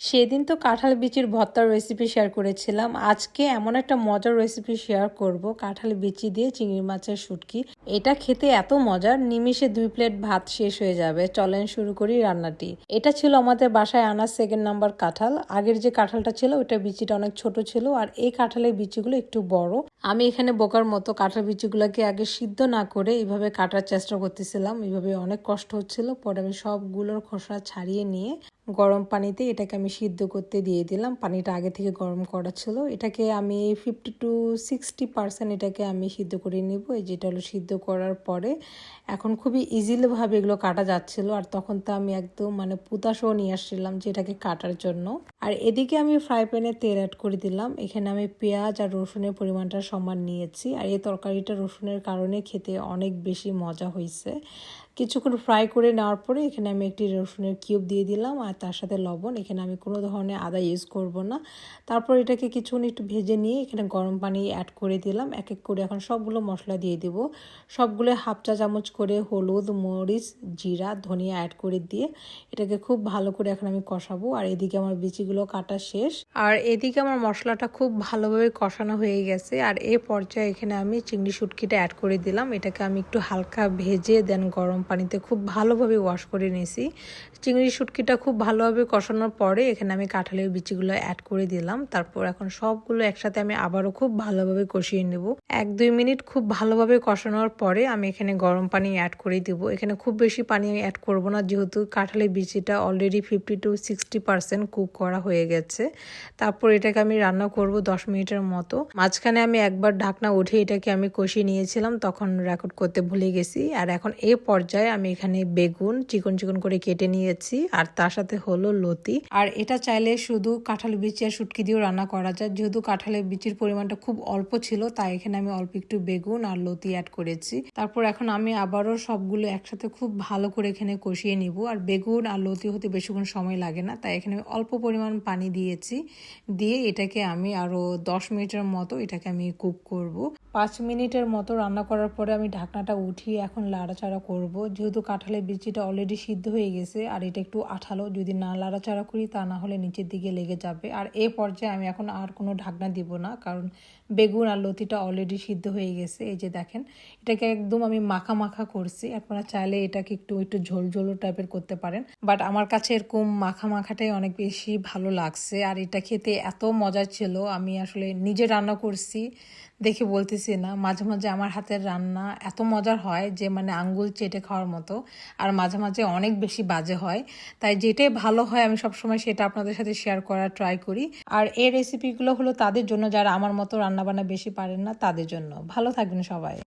সেদিন তো কাঁঠাল বিচির ভর্তার রেসিপি শেয়ার করেছিলাম। আজকে এমন একটা মজার রেসিপি শেয়ার করব। কাঁঠাল বিচি দিয়ে চিংড়ি মাছের শুটকি। এটা খেতে এত মজার, নিমিষে দুই প্লেট ভাত শেষ হয়ে যাবে। চলেন শুরু করি রান্নাটি। এটা ছিল আমাদের বাসায় আনা সেকেন্ড নাম্বার কাঁঠাল। আগের যে কাঁঠালটা ছিল, ওটা বিচিটা অনেক ছোট ছিল আর এই কাঁঠালের বিচিগুলো একটু বড়। আমি এখানে বোকার মতো কাঁঠাল বিচিগুলোকে আগে সিদ্ধ না করে এইভাবে কাটার চেষ্টা করতেছিলাম। এইভাবে অনেক কষ্ট হচ্ছিল। পরে আমি সবগুলোর খোসা ছাড়িয়ে নিয়ে গরম পানিতে এটাকে আমি সিদ্ধ করতে দিয়ে দিলাম। পানিটা আগে থেকে গরম করা ছিল। এটাকে আমি ফিফটি টু সিক্সটি পার্সেন্ট এটাকে আমি সিদ্ধ করে নিব। যেটা হলো সিদ্ধ করার পরে এখন খুবই ইজিলিভাবে এগুলো কাটা যাচ্ছিল আর তখন তো আমি একদম মানে পুতাশও নিয়ে আসছিলাম যে এটাকে কাটার জন্য। আর এদিকে আমি ফ্রাই প্যানে তেল অ্যাড করে দিলাম। এখানে আমি পেঁয়াজ আর রসুনের পরিমাণটা সমান নিয়েছি। আর এই তরকারিটা রসুনের কারণে খেতে অনেক বেশি মজা হয়েছে কিছুক্ষণ ফ্রাই করে নেওয়ার পরে এখানে আমি একটি রসুনের কিউব দিয়ে দিলাম আর তার সাথে লবণ। এখানে আমি কোনো ধরনের আদা ইউজ করব না। তারপর এটাকে কিছুক্ষণ একটু ভেজে নিয়ে এখানে গরম পানি অ্যাড করে দিলাম। এক এক করে এখন সবগুলো মশলা দিয়ে দেব। সবগুলো হাফ চা চামচ করে হলুদ, মরিচ, জিরা, ধনিয়া অ্যাড করে দিয়ে এটাকে খুব ভালো করে এখন আমি কষাবো। আর এদিকে আমার বিচিগুলো কাটা শেষ। আর এদিকে আমার মশলাটা খুব ভালোভাবে কষানো হয়ে গেছে। আর এই পর্যায়ে এখানে আমি চিংড়ি শুটকিটা অ্যাড করে দিলাম। এটাকে আমি একটু হালকা ভেজে দেন গরম পানিতে খুব ভালোভাবে ওয়াশ করে নিয়েছি। চিংড়ি শুটকিটা খুব ভালোভাবে কষানোর পরে এখানে আমি কাঁঠালের বিচিগুলো অ্যাড করে দিলাম। তারপর এখন সবগুলো একসাথে আমি আবারও খুব ভালোভাবে কষিয়ে নেব। এক দুই মিনিট খুব ভালোভাবে কষানোর পরে আমি এখানে গরম পানি অ্যাড করে দিব। এখানে খুব বেশি পানি আমি অ্যাড করব না, যেহেতু কাঁঠালের বিচিটা already fifty to sixty percent cook করা হয়ে গেছে। তারপর এটাকে আমি রান্না করব দশ মিনিটের মতো। মাঝখানে আমি একবার ঢাকনা উঠে এটাকে আমি কষিয়ে নিয়েছিলাম, তখন রেকর্ড করতে ভুলে গেছি। আর এখন এ পর্যায়ে আমি এখানে বেগুন চিকন চিকন করে কেটে নিয়েছি, আর তার সাথে হলো লতি। আর এটা চাইলে শুধু কাঁঠাল বিচি আর শুটকি দিয়েও রান্না করা যায়। যেহেতু কাঁঠালের বিচির পরিমাণটা খুব অল্প ছিল, তাই এখানে আমি অল্প একটু বেগুন আর লতি অ্যাড করেছি। তারপর এখন আমি আবারও সবগুলো একসাথে খুব ভালো করে এখানে কষিয়ে নিব। আর বেগুন আর লতি হতে বেশিক্ষণ সময় লাগে না, তাই এখানে অল্প পরিমাণ পানি দিয়েছি। দিয়ে এটাকে আমি আরও দশ মিনিটের মতো এটাকে আমি কুক করব। পাঁচ মিনিটের মতো রান্না করার পরে আমি ঢাকনাটা উঠিয়ে এখন লাড়াচাড়া করব। যেহেতু কাঁঠালের বিচিটা অলরেডি সিদ্ধ হয়ে গেছে, আর এটা একটু আঠালো, যদি না লাড়াচাড়া করি তা না হলে নিচের দিকে লেগে যাবে। আর এ পর্যায়ে আমি এখন আর কোনো ঢাকনা দিব না, কারণ বেগুন আর লতিটা অলরেডি সিদ্ধ হয়ে গেছে। এই যে দেখেন, এটাকে একদম আমি মাখা মাখা করছি। আপনারা চাইলে এটাকে একটু একটু ঝোল ঝোলো টাইপের করতে পারেন। বাট আমার কাছে এরকম মাখা মাখাটাই অনেক বেশি ভালো লাগছে। আর এটা খেতে এত মজা ছিল, আমি আসলে নিজে রান্না করছি। দেখে বলতেছি না, মাঝে মাঝে আমার হাতের রান্না এত মজার হয় যে মানে আঙ্গুল চেটে খাওয়ার মতো, আর মাঝে মাঝে অনেক বেশি বাজে হয়। তাই যেটাই ভালো হয় আমি সবসময় সেটা আপনাদের সাথে শেয়ার করার ট্রাই করি। আর এই রেসিপিগুলো হলো তাদের জন্য, যারা আমার মতো রান্নাবান্না বেশি পারেন না, তাদের জন্য। ভালো থাকবেন সবাই।